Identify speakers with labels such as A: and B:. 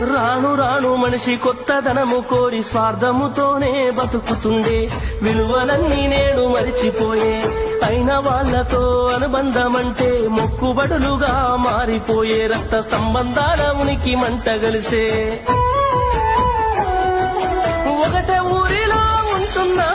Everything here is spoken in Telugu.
A: రాను రాను మనిషి కొత్తదనము కోరి స్వార్థముతోనే బతుకుతుండే. విలువలన్నీ నేడు మరిచిపోయే. అయిన వాళ్ళతో అనుబంధమంటే మొక్కుబడులుగా మారిపోయే. రక్త సంబంధాల ఉనికి మంట కలిసే ఒకటే ఊరిలో ఉంటున్నా.